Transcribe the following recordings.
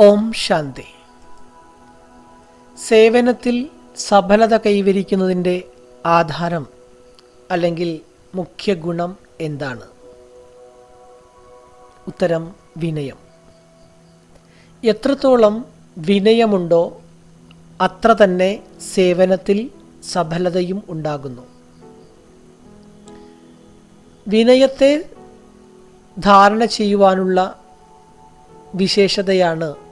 ഓം ശാന്തി. സേവനത്തിൽ സഫലത കൈവരിക്കുന്നതിന്റെ ആധാരം അല്ലെങ്കിൽ മുഖ്യ ഗുണം എന്താണ്? ഉത്തരം വിനയം. എത്രത്തോളം വിനയമുണ്ടോ അത്ര തന്നെ സേവനത്തിൽ സഫലതയും ഉണ്ടാകുന്നു. വിനയത്തെ ധാരണ ചെയ്യുവാനുള്ള വിശേഷതയാണ്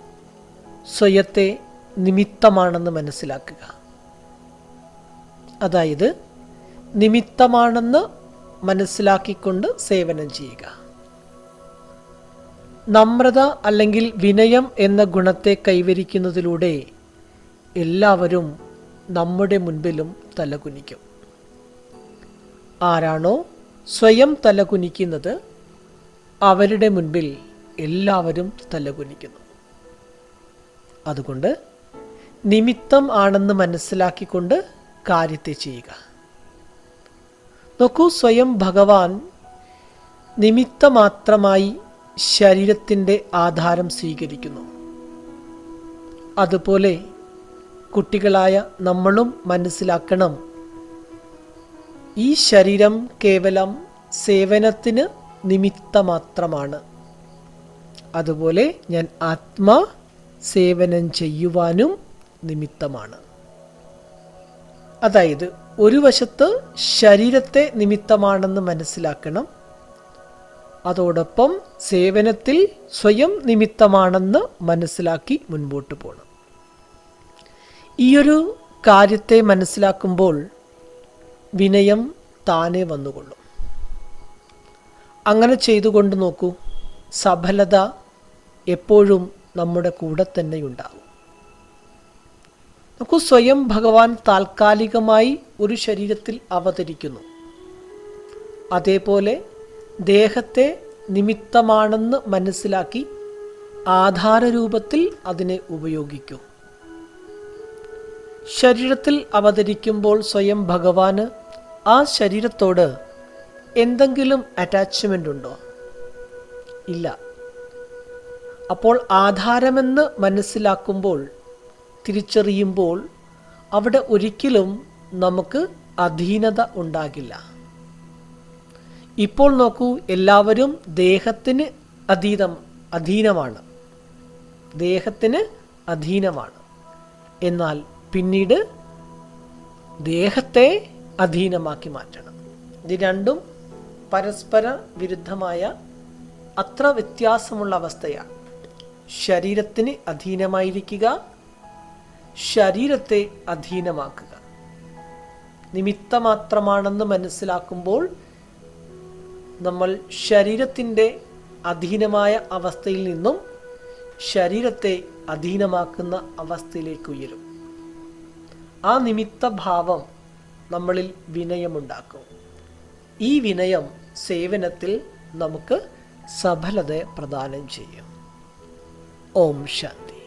സ്വയത്തെ നിമിത്തമാണെന്ന് മനസ്സിലാക്കുക. അതായത് നിമിത്തമാണെന്ന് മനസ്സിലാക്കിക്കൊണ്ട് സേവനം ചെയ്യുക. നമ്രത അല്ലെങ്കിൽ വിനയം എന്ന ഗുണത്തെ കൈവരിക്കുന്നതിലൂടെ എല്ലാവരും നമ്മുടെ മുൻപിലും തലകുനിക്കും. ആരാണോ സ്വയം തലകുനിക്കുന്നത് അവരുടെ മുൻപിൽ എല്ലാവരും തലകുനിക്കുന്നു. അതുകൊണ്ട് നിമിത്തം ആണെന്ന് മനസ്സിലാക്കിക്കൊണ്ട് കാര്യത്തെ ചെയ്യുക. നോക്കൂ സ്വയം ഭഗവാൻ നിമിത്തമാത്രമായി ശരീരത്തിന്റെ ആധാരം സ്വീകരിക്കുന്നു. അതുപോലെ കുട്ടികളായ നമ്മളും മനസ്സിലാക്കണം ഈ ശരീരം കേവലം സേവനത്തിന് നിമിത്തമാത്രമാണ്. അതുപോലെ ഞാൻ ആത്മാ സേവനം ചെയ്യുവാനും നിമിത്തമാണ്. അതായത് ഒരു വശത്ത് ശരീരത്തെ നിമിത്തമാണെന്ന് മനസ്സിലാക്കണം അതോടൊപ്പം സേവനത്തിൽ സ്വയം നിമിത്തമാണെന്ന് മനസ്സിലാക്കി മുൻപോട്ട് പോകണം ഈയൊരു കാര്യത്തെ മനസ്സിലാക്കുമ്പോൾ വിനയം താനെ വന്നുകൊള്ളും. അങ്ങനെ ചെയ്തുകൊണ്ട് നോക്കൂ സഫലത എപ്പോഴും നമ്മുടെ കൂടെ തന്നെ നമുക്ക് നോക്കൂ സ്വയം ഭഗവാൻ താൽക്കാലികമായി ഒരു ശരീരത്തിൽ അവതരിക്കുന്നു. അതേപോലെ ദേഹത്തെ നിമിത്തമാണെന്ന് മനസ്സിലാക്കി ആധാരരൂപത്തിൽ അതിനെ ഉപയോഗിക്കൂ. ശരീരത്തിൽ അവതരിക്കുമ്പോൾ സ്വയം ഭഗവാന് ആ ശരീരത്തോട് എന്തെങ്കിലും അറ്റാച്ച്മെന്റ് ഉണ്ടോ? ഇല്ല. അപ്പോൾ ആധാരമെന്ന് മനസ്സിലാക്കുമ്പോൾ തിരിച്ചറിയുമ്പോൾ അവിടെ ഒരിക്കലും നമുക്ക് അധീനത ഉണ്ടാകില്ല. ഇപ്പോൾ നോക്കൂ എല്ലാവരും ദേഹത്തിന് അധീനം അധീനമാണ്. ദേഹത്തിന് അധീനമാണ്. എന്നാൽ പിന്നീട് ദേഹത്തെ അധീനമാക്കി മാറ്റണം. ഇത് രണ്ടും പരസ്പര വിരുദ്ധമായ അത്ര വ്യത്യാസമുള്ള അവസ്ഥയാണ്. ശരീരത്തിന് അധീനമായിരിക്കുക ശരീരത്തെ അധീനമാക്കുക. നിമിത്തമാത്രമാണെന്ന് മനസ്സിലാക്കുമ്പോൾ നമ്മൾ ശരീരത്തിന്റെ അധീനമായ അവസ്ഥയിൽ നിന്നും ശരീരത്തെ അധീനമാക്കുന്ന അവസ്ഥയിലേക്ക് ഉയരും. ആ നിമിത്ത ഭാവം നമ്മളിൽ വിനയമുണ്ടാക്കും. ഈ വിനയം സേവനത്തിൽ നമുക്ക് സഫലത പ്രദാനം ചെയ്യും. Om Shanti。